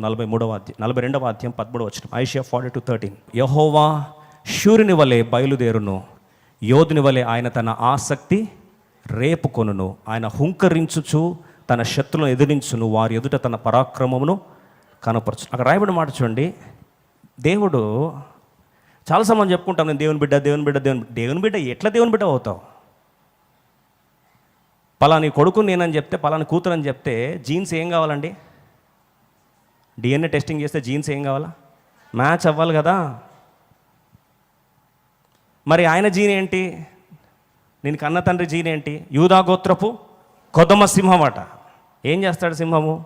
నలభై మూడవ అధ్యాయం నలభై రెండవ అధ్యాయం పదమూడవ వచ్చిన ఐషియా ఫార్టీ టు థర్టీన్. యహోవా శూరుని వలె బయలుదేరును. యోధుని వలె ఆయన తన ఆసక్తి రేపుకొనును. ఆయన హుంకరించుచు తన శత్రులను ఎదిరించును. వారి ఎదుట తన పరాక్రమమును కనపరచు అక్కడ రాయబడిన మాట చూడండి. దేవుడు చాలాసార్లు మనం చెప్పుకుంటాం నేను దేవుని బిడ్డ దేవుని బిడ్డ దేవుని బిడ్డ. దేవుని బిడ్డ ఎట్లా దేవుని బిడ్డ అవుతావు? పలాని కొడుకు నేనని చెప్తే పలాని కూతురు అని చెప్తే జీన్స్ ఏం కావాలండి? డిఎన్ఏ టెస్టింగ్ చేస్తే జీన్స్ ఏం కావాలా? మ్యాచ్ అవ్వాలి కదా? మరి ఆయన జీన్ ఏంటి? నేను కన్న తండ్రి జీన్ ఏంటి? యూదా గోత్రపు కొదమ సింహం అట. ఏం చేస్తాడు సింహము?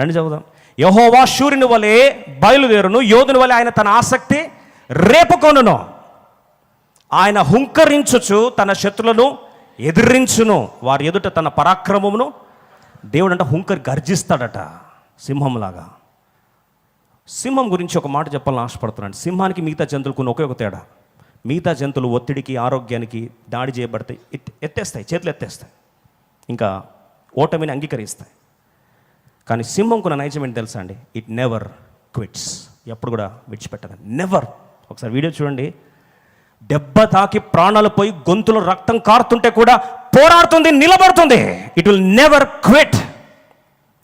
రండి చదువుదాం. యహోవా సూర్యుని వలె బయలుదేరును యోధుని వలె ఆయన తన ఆసక్తి రేపుకొనును. ఆయన హుంకరించుచు తన శత్రులను ఎదిరించును. వారి ఎదుట తన పరాక్రమమును దేవుడు అంటే హుంకర్ గర్జిస్తాడట. సింహంలాగా సింహం గురించి ఒక మాట చెప్పాలని ఆశపడుతున్నాను. సింహానికి మిగతా జంతువులకు ఒకే ఒక తేడా. మిగతా జంతువులు ఒత్తిడికి ఆరోగ్యానికి దాడి చేయబడతాయి ఎత్తేస్తాయి చేతులు ఎత్తేస్తాయి. ఇంకా ఓటమిని అంగీకరిస్తాయి. కానీ సింహంకున్న నైజం ఏంటి తెలుసా అండి? ఇట్ నెవర్ క్విట్స్ ఎప్పుడు కూడా విడిచిపెట్టదు. నెవర్ ఒకసారి వీడియో చూడండి. దెబ్బ తాకి ప్రాణాలు పోయి గొంతులో రక్తం కారుతుంటే కూడా పోరాడుతుంది నిలబడుతుంది. ఇట్ విల్ నెవర్ క్విట్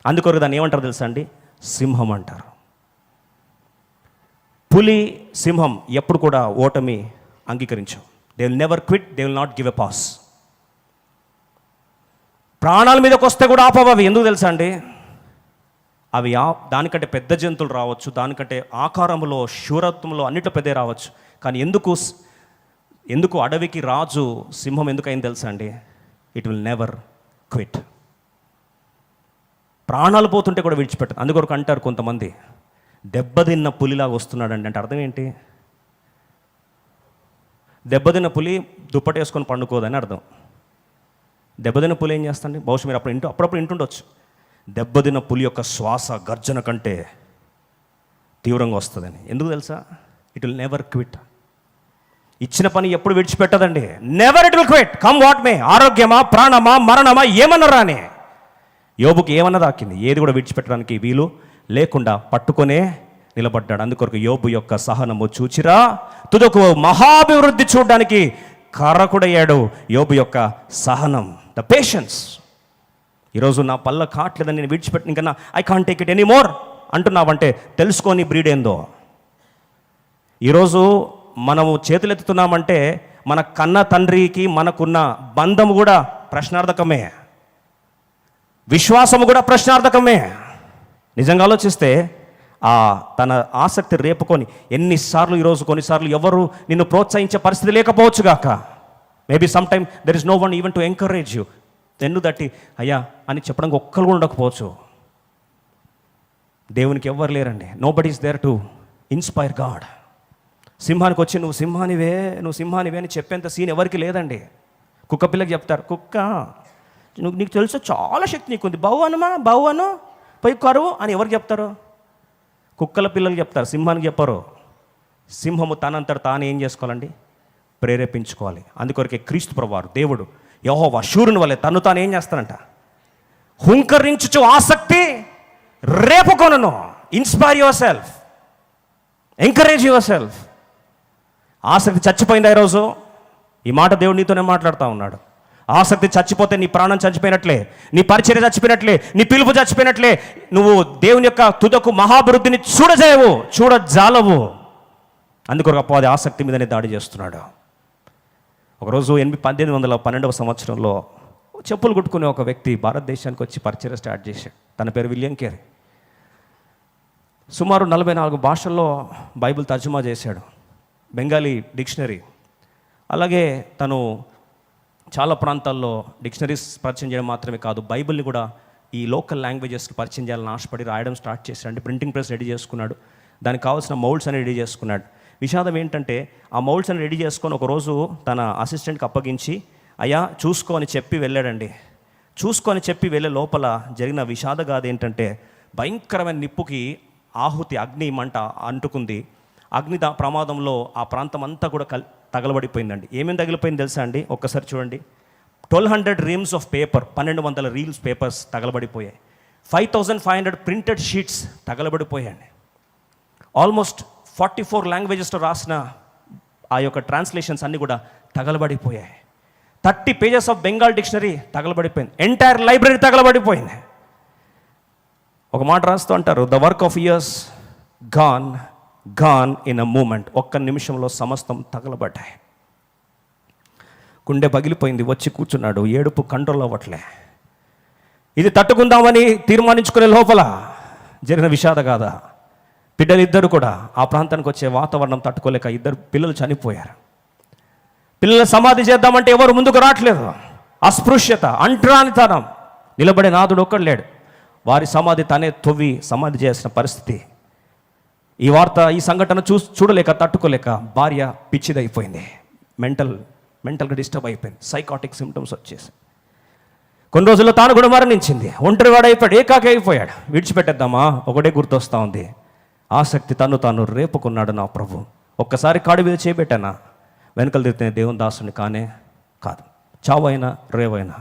అందుకొరకు దాన్ని ఏమంటారు తెలుసా అండి? సింహం అంటారు. పులి సింహం ఎప్పుడు కూడా ఓటమి అంగీకరించవు. They will never quit they will not give a pass ప్రాణాల మీదకి వస్తే కూడా ఆపవు అవి. ఎందుకు తెలుసా అండి? అవి దానికంటే పెద్ద జంతువులు రావచ్చు దానికంటే ఆకారంలో శూరత్వంలో అన్నిట్లో పెద్ద రావచ్చు. కానీ ఎందుకు ఎందుకు అడవికి రాజు సింహం ఎందుకైంది తెలుసా అండి? ఇట్ విల్ నెవర్ క్విట్ ప్రాణాలు పోతుంటే కూడా విడిచిపెట్టదు. అందుకొరకు అంటారు కొంతమంది దెబ్బతిన్న పులిలాగా వస్తున్నాడండి అంటే అర్థం ఏంటి? దెబ్బతిన్న పులి దుప్పటి వేసుకొని పండుకోదని అర్థం. దెబ్బతిన్న పులి ఏం చేస్తండి బహుశా మీరు అప్పుడు ఇంటూ అప్పుడప్పుడు ఇంటుండొచ్చు. దెబ్బతిన్న పులి యొక్క శ్వాస గర్జన కంటే తీవ్రంగా వస్తుందని. ఎందుకు తెలుసా? ఇట్ విల్ నెవర్ క్విట్ ఇచ్చిన పని ఎప్పుడు విడిచిపెట్టదండి. Never it will quit come what may ఆరోగ్యమా ప్రాణమా మరణమా ఏమన్నా రానే. యోబుకి ఏమన్నా దాకింది ఏది కూడా విడిచిపెట్టడానికి వీలు లేకుండా పట్టుకొనే నిలబడ్డాడు. అందుకొరకు యోబు యొక్క సహనము చూచిరా. తుదకు మహాభివృద్ధి చూడడానికి కారకుడయ్యాడు యోబు యొక్క సహనం. ద పేషెన్స్ ఈరోజు నా పళ్ళ కాట్లేదని నేను విడిచిపెట్టిన ఇంకా I can't take it any more అంటున్నావంటే తెలుసుకొని బ్రీడ్ ఏందో ఈరోజు మనము చేతులెత్తుతున్నామంటే మన కన్న తండ్రికి మనకున్న బంధము కూడా ప్రశ్నార్థకమే. విశ్వాసము కూడా ప్రశ్నార్థకమే. నిజంగా ఆలోచిస్తే ఆ తన ఆసక్తి రేపుకొని ఎన్నిసార్లు ఈరోజు కొన్నిసార్లు ఎవరు నిన్ను ప్రోత్సహించే పరిస్థితి లేకపోవచ్చుగాక maybe some time there is no one even to encourage you తెన్ను దట్టి అయ్యా అని చెప్పడానికి ఒక్కరు కూడా ఉండకపోవచ్చు. దేవునికి ఎవ్వరు లేరండి. Nobody is there to inspire God సింహానికి వచ్చి నువ్వు సింహానివే నువ్వు సింహానివే అని చెప్పేంత సీన్ ఎవరికి లేదండి. కుక్క పిల్లకి చెప్తారు కుక్క నువ్వు నీకు తెలుసు చాలా శక్తి నీకుంది. బహు అనుమా బహు అను పోయి కరువు అని ఎవరు చెప్తారు? కుక్కల పిల్లలు చెప్తారు సింహానికి చెప్పరు. సింహము తనంతట తాను ఏం చేసుకోవాలండి? ప్రేరేపించుకోవాలి. అందుకొరకే క్రీస్తు ప్రభువారు దేవుడు యహో వశూరుని వల్లే తను తాను ఏం చేస్తానంట హుంకరించుచు ఆసక్తి రేపుకొనను inspire yourself encourage yourself ఆసక్తి చచ్చిపోయిందా ఈరోజు? ఈ మాట దేవుడు నీతోనే మాట్లాడుతూ ఉన్నాడు. ఆసక్తి చచ్చిపోతే నీ ప్రాణం చచ్చిపోయినట్లే నీ పరిచర్య చచ్చిపోయినట్లే నీ పిలుపు చచ్చిపోయినట్లే నువ్వు దేవుని యొక్క తుదకు మహాభివృద్ధిని చూడజేయవు చూడజాలవు. అందుకొరకు అపవాది ఆసక్తి మీదనే దాడి చేస్తున్నాడు. ఒకరోజు ఎనిమిది పద్దెనిమిది వందల పన్నెండవ సంవత్సరంలో చెప్పులు కుట్టుకునే ఒక వ్యక్తి భారతదేశానికి వచ్చి పరిచయం స్టార్ట్ చేశాడు. తన పేరు విలియం కేరీ. సుమారు నలభై నాలుగు భాషల్లో బైబిల్ తర్జుమా చేశాడు. బెంగాలీ డిక్షనరీ. అలాగే తను చాలా ప్రాంతాల్లో డిక్షనరీస్ పరిచయం చేయడం మాత్రమే కాదు బైబిల్ని కూడా ఈ లోకల్ లాంగ్వేజెస్కి పరిచయం చేయాలని ఆశపడి రాయడం స్టార్ట్ చేశాడు. అంటే ప్రింటింగ్ ప్రెస్ రెడీ చేసుకున్నాడు. దానికి కావాల్సిన మౌల్డ్స్ అని రెడీ చేసుకున్నాడు. విషాదం ఏంటంటే ఆ మౌల్డ్స్ అని రెడీ చేసుకొని ఒకరోజు తన అసిస్టెంట్కి అప్పగించి అయ్యా చూసుకో అని చెప్పి వెళ్ళాడండి. చూసుకొని చెప్పి వెళ్ళే లోపల జరిగిన విషాదగాథ ఏంటంటే భయంకరమైన నిప్పుకి ఆహుతి అగ్ని మంట అంటుకుంది. అగ్ని ప్రమాదంలో ఆ ప్రాంతం అంతా కూడా కల్ తగలబడిపోయిందండి. ఏమేమి తగిలిపోయింది తెలుసా అండి? ఒక్కసారి చూడండి. Twelve hundred reams of paper పన్నెండు వందల reels papers తగలబడిపోయాయి. Five thousand five hundred printed sheets తగలబడిపోయాయండి. Almost forty four లాంగ్వేజెస్లో రాసిన ఆ యొక్క ట్రాన్స్లేషన్స్ అన్నీ కూడా తగలబడిపోయాయి. Thirty pages of Bengal dictionary తగలబడిపోయింది. Entire library తగలబడిపోయింది. ఒక మాట రాస్తూ అంటారు the work of years gone gone in a moment ఒక్క నిమిషంలో సమస్తం తగలబడ్డాయి. గుండె పగిలిపోయింది వచ్చి కూర్చున్నాడు ఏడుపు కంట్రోల్ అవ్వట్లే. ఇది తట్టుకుందామని తీర్మానించుకునే లోపల జరిగిన విషాద కాదా బిడ్డలిద్దరు కూడా ఆ ప్రాంతానికి వచ్చే వాతావరణం తట్టుకోలేక ఇద్దరు పిల్లలు చనిపోయారు. పిల్లల సమాధి చేద్దామంటే ఎవరు ముందుకు రావట్లేదు. అస్పృశ్యత అంట్రానితనం. నిలబడే నాదుడు ఒక్కడు లేడు. వారి సమాధి తనే తొవ్వి సమాధి చేసిన పరిస్థితి ఈ వార్త ఈ సంఘటన చూ చూడలేక తట్టుకోలేక భార్య పిచ్చిదైపోయింది. మెంటల్ మెంటల్గా డిస్టర్బ్ అయిపోయింది. సైకాటిక్ సిమ్టమ్స్ వచ్చేసి. కొన్ని రోజుల్లో తాను కూడా మరణించింది. ఒంటరివాడు అయిపోయాడు ఏకాకి అయిపోయాడు. విడిచిపెట్టేద్దామా? ఒకటే గుర్తొస్తా ఉంది. ఆసక్తి తను తాను రేపుకున్నాడు నా ప్రభు. ఒక్కసారి కాడి మీద చేపెట్టానా? వెనకలు తిరిగితే దేవుని దాసుని కానే కాదు. చావైనా రేవైనా.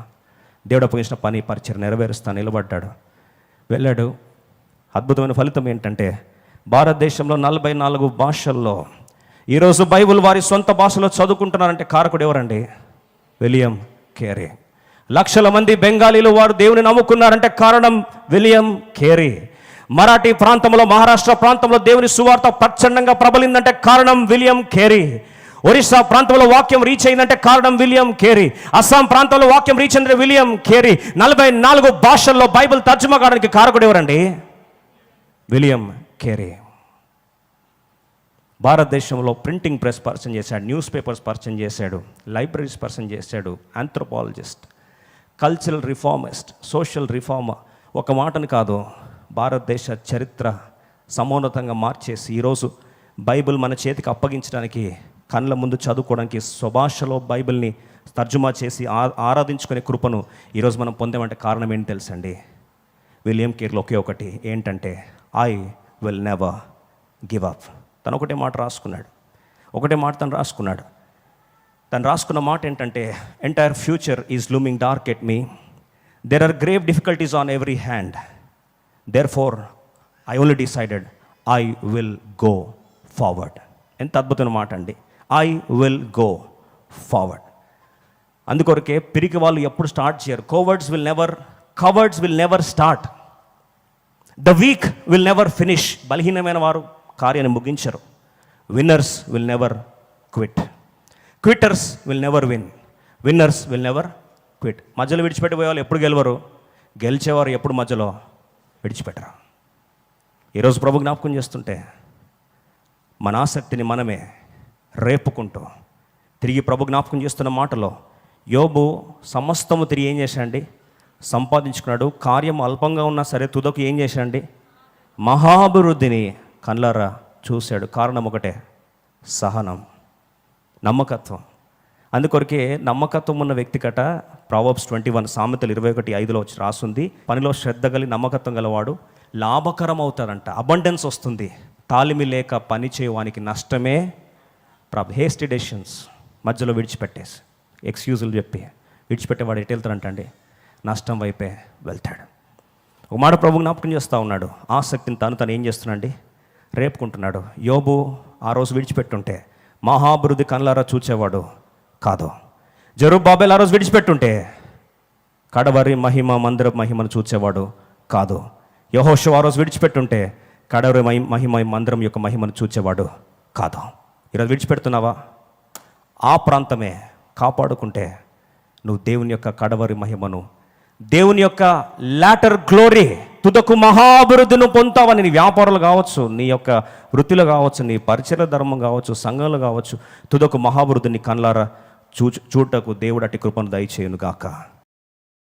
దేవుడు అప్పగించిన పని పరిచయం నెరవేరుస్తా నిలబడ్డాడు. వెళ్ళాడు. అద్భుతమైన ఫలితం ఏంటంటే భారతదేశంలో నలభై నాలుగు భాషల్లో. ఈరోజు బైబిల్ వారి సొంత భాషలో చదువుకుంటున్నారంటే కారకుడు ఎవరండి? William Carey. లక్షల మంది బెంగాలీలు వారు దేవుని నమ్ముకున్నారంటే కారణం విలియం కేరీ. మరాఠీ ప్రాంతంలో మహారాష్ట్ర ప్రాంతంలో దేవుని సువార్త ప్రచండంగా ప్రబలిందంటే కారణం విలియం కేరీ. ఒరిస్సా ప్రాంతంలో వాక్యం రీచ్ అయిందంటే కారణం విలియం కేరీ. అస్సాం ప్రాంతంలో వాక్యం రీచ్ అయిందంటే విలియం కేరీ. నలభై నాలుగు భాషల్లో బైబిల్ తర్జుమా కావడానికి కారకుడు ఎవరండి? విలియం కేరీ భారతదేశంలో ప్రింటింగ్ ప్రెస్ పర్సన్ చేశాడు న్యూస్ పేపర్స్ పర్సన్ చేశాడు లైబ్రరీస్ పర్సన్ చేశాడు anthropologist cultural reformist social reform ఒక మాటను కాదు భారతదేశ చరిత్ర సమోన్నతంగా మార్చేసి ఈరోజు బైబిల్ మన చేతికి అప్పగించడానికి కళ్ళ ముందు చదువుకోవడానికి స్వభాషలో బైబిల్ని తర్జుమా చేసి ఆ- ఆరాధించుకునే కృపను ఈరోజు మనం పొందామంటే కారణం ఏంటి తెలుసండి? విలియం కేర్లో ఒకే ఒకటి ఏంటంటే I will never give up తను ఒకటే మాట రాసుకున్నాడు. ఒకటే మాట తను రాసుకున్నాడు. తను రాసుకున్న మాట ఏంటంటే entire future is looming dark at me there are grave difficulties on every hand therefore I only decided I will go forward ఎంత అద్భుతమైన మాట అండి. ఐ విల్ గో ఫార్వర్డ్ అందుకొరకే పిరికి వాళ్ళు ఎప్పుడు స్టార్ట్ చేయరు. Cowards will never cowards will never start the weak will never finish బలహీనమైన వారు కార్యాన్ని ముగించరు. Winners will never quit quitters will never win winners will never quit మధ్యలో విడిచిపెట్టిపోయే వాళ్ళు ఎప్పుడు గెలవరు? గెలిచేవారు ఎప్పుడు మధ్యలో విడిచిపెట్టరు. ఈరోజు ప్రభు జ్ఞాపకం చేస్తుంటే మన ఆసక్తిని మనమే రేపుకుంటూ తిరిగి ప్రభు జ్ఞాపకం చేస్తున్న మాటలో యోబు సమస్తము తిరిగి ఏం చేశాడండి? సంపాదించుకున్నాడు. కార్యం అల్పంగా ఉన్నా సరే తుదకు ఏం చేశాడండి? మహాభివృద్ధిని కళ్ళారా చూశాడు. కారణం ఒకటే సహనం నమ్మకత్వం. అందుకొరకే నమ్మకత్వం ఉన్న వ్యక్తి కట ప్రావబ్స్ ట్వంటీ వన్ సామెతలు ఇరవై ఒకటి ఐదులో వచ్చి రాస్తుంది పనిలో శ్రద్ధ గలి నమ్మకత్వం గలవాడు లాభకరం అవుతాడంట అబండెన్స్ వస్తుంది. తాలిమి లేక పని చేయవానికి నష్టమే ప్రభ హేస్టిడేషన్స్ మధ్యలో విడిచిపెట్టేసి. ఎక్స్క్యూజులు చెప్పి. విడిచిపెట్టేవాడు ఎటు వెళ్తాడంటండి? నష్టం వైపే వెళ్తాడు. ఒక మాట ప్రభు జ్ఞాపకం చేస్తూ ఉన్నాడు. ఆసక్తిని తను తను ఏం చేస్తున్నాండి రేపుకుంటున్నాడు. యోబు ఆ రోజు విడిచిపెట్టుంటే మహాభివృద్ధి కళ్ళారా చూచేవాడు కాదు. జరుబాబేల్ ఆ రోజు విడిచిపెట్టుంటే కడవరి మహిమ మందిర మహిమను చూచేవాడు కాదు. యహోషు ఆ రోజు విడిచిపెట్టుంటే కడవరి మహి- మహిమ మందిరం యొక్క మహిమను చూచేవాడు కాదు. ఈరోజు విడిచిపెడుతున్నావా? ఆ ప్రాంతమే కాపాడుకుంటే నువ్వు దేవుని యొక్క కడవరి మహిమను దేవుని యొక్క లాటర్ గ్లోరీ తుదకు మహాభివృద్ధిని పొందుతావని నీ వ్యాపారాలు కావచ్చు నీ యొక్క వృత్తిలో కావచ్చు నీ పరిచయ ధర్మం కావచ్చు సంఘంలో కావచ్చు తుదకు మహాభివృద్ధిని కళ్ళారా చూ చూటకు దేవుడు అట్టి కృపను దయచేయును గాక